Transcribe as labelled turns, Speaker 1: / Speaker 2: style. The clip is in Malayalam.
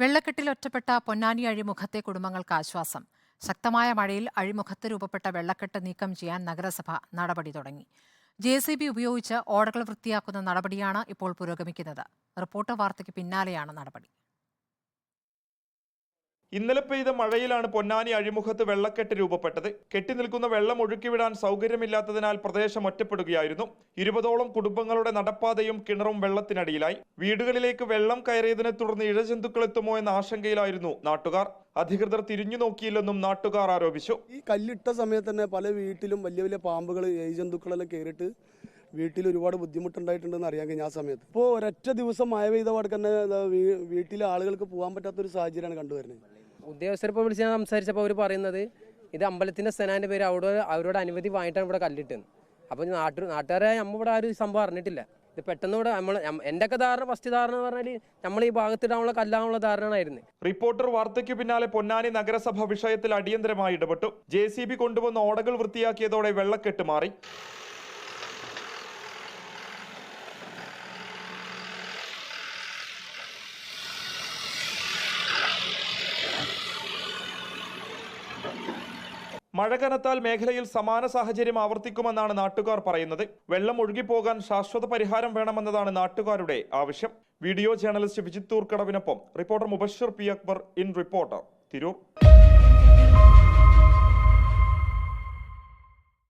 Speaker 1: വെള്ളക്കെട്ടിൽ ഒറ്റപ്പെട്ട പൊന്നാനി അഴിമുഖത്തെ കുടുംബങ്ങൾക്ക് ആശ്വാസം. ശക്തമായ മഴയിൽ അഴിമുഖത്ത് രൂപപ്പെട്ട വെള്ളക്കെട്ട് നീക്കം ചെയ്യാൻ നഗരസഭ നടപടി തുടങ്ങി. ജെ സി ബി ഉപയോഗിച്ച് ഓടകൾ വൃത്തിയാക്കുന്ന നടപടിയാണ് ഇപ്പോൾ പുരോഗമിക്കുന്നത്. റിപ്പോർട്ട് വാർത്തയ്ക്ക് പിന്നാലെയാണ് നടപടി.
Speaker 2: ഇന്നലെ പെയ്ത മഴയിലാണ് പൊന്നാനി അഴിമുഖത്ത് വെള്ളക്കെട്ട് രൂപപ്പെട്ടത്. കെട്ടിനിൽക്കുന്ന വെള്ളം ഒഴുക്കിവിടാൻ സൗകര്യമില്ലാത്തതിനാൽ പ്രദേശം ഒറ്റപ്പെടുകയായിരുന്നു. ഇരുപതോളം കുടുംബങ്ങളുടെ നടപ്പാതയും കിണറും വെള്ളത്തിനടിയിലായി. വീടുകളിലേക്ക് വെള്ളം കയറിയതിനെ തുടർന്ന് ഇഴജന്തുക്കൾ എത്തുമോ എന്ന ആശങ്കയിലായിരുന്നു നാട്ടുകാർ. അധികൃതർ തിരിഞ്ഞു നോക്കിയില്ലെന്നും നാട്ടുകാർ ആരോപിച്ചു.
Speaker 3: ഈ കല്ലിട്ട സമയത്ത് തന്നെ പല വീട്ടിലും വലിയ വലിയ പാമ്പുകൾ ഇഴജന്തുക്കളെല്ലാം കയറിയിട്ട് വീട്ടിൽ ഒരുപാട് ബുദ്ധിമുട്ടുണ്ടായിട്ടുണ്ടെന്ന് അറിയാൻ കഴിഞ്ഞ ആ സമയത്ത്. ഇപ്പോൾ ഒരൊറ്റ ദിവസം മഴ പെയ്ത പാടെ തന്നെ വീട്ടിലെ ആളുകൾക്ക് പോകാൻ പറ്റാത്തൊരു സാഹചര്യമാണ് കണ്ടുവരുന്നത്.
Speaker 4: ഉദ്യോഗസ്ഥരിപ്പോൾ വിളിച്ച് ഞാൻ സംസാരിച്ചപ്പോൾ അവർ പറയുന്നത് ഇത് അമ്പലത്തിന്റെ സ്ഥനാന്റെ പേര് അവിടെ അവരോട് അനുമതി വാങ്ങിയിട്ടാണ് ഇവിടെ കല്ലിട്ടത്. അപ്പോൾ നാട്ടു നാട്ടുകാരെ നമ്മ ഇവിടെ ആ ഒരു സംഭവം അറിഞ്ഞിട്ടില്ല. ഇത് പെട്ടെന്ന് ഇവിടെ നമ്മൾ എന്റെയൊക്കെ ധാരണ ഫസ്റ്റ് ധാരണ എന്ന് പറഞ്ഞാൽ നമ്മൾ ഈ ഭാഗത്തിടാനുള്ള കല്ലാനുള്ള ധാരണയായിരുന്നു.
Speaker 2: റിപ്പോർട്ടർ വാർത്തയ്ക്ക് പിന്നാലെ പൊന്നാനി നഗരസഭ വിഷയത്തിൽ അടിയന്തരമായി ഇടപെട്ടു. ജെ സി ബി കൊണ്ടുവന്ന് ഓടകൾ വൃത്തിയാക്കിയതോടെ വെള്ളക്കെട്ട് മാറി. മഴ കനത്താൽ മേഖലയിൽ സമാന സാഹചര്യം ആവർത്തിക്കുമെന്നാണ് നാട്ടുകാർ പറയുന്നത്. വെള്ളം ഒഴുകിപ്പോകാൻ ശാശ്വത പരിഹാരം വേണമെന്നതാണ് നാട്ടുകാരുടെ ആവശ്യം. Video journalist വിജിത്തൂർക്കടവിനൊപ്പം reporter Mubashir P Akbar in reporter Tirur.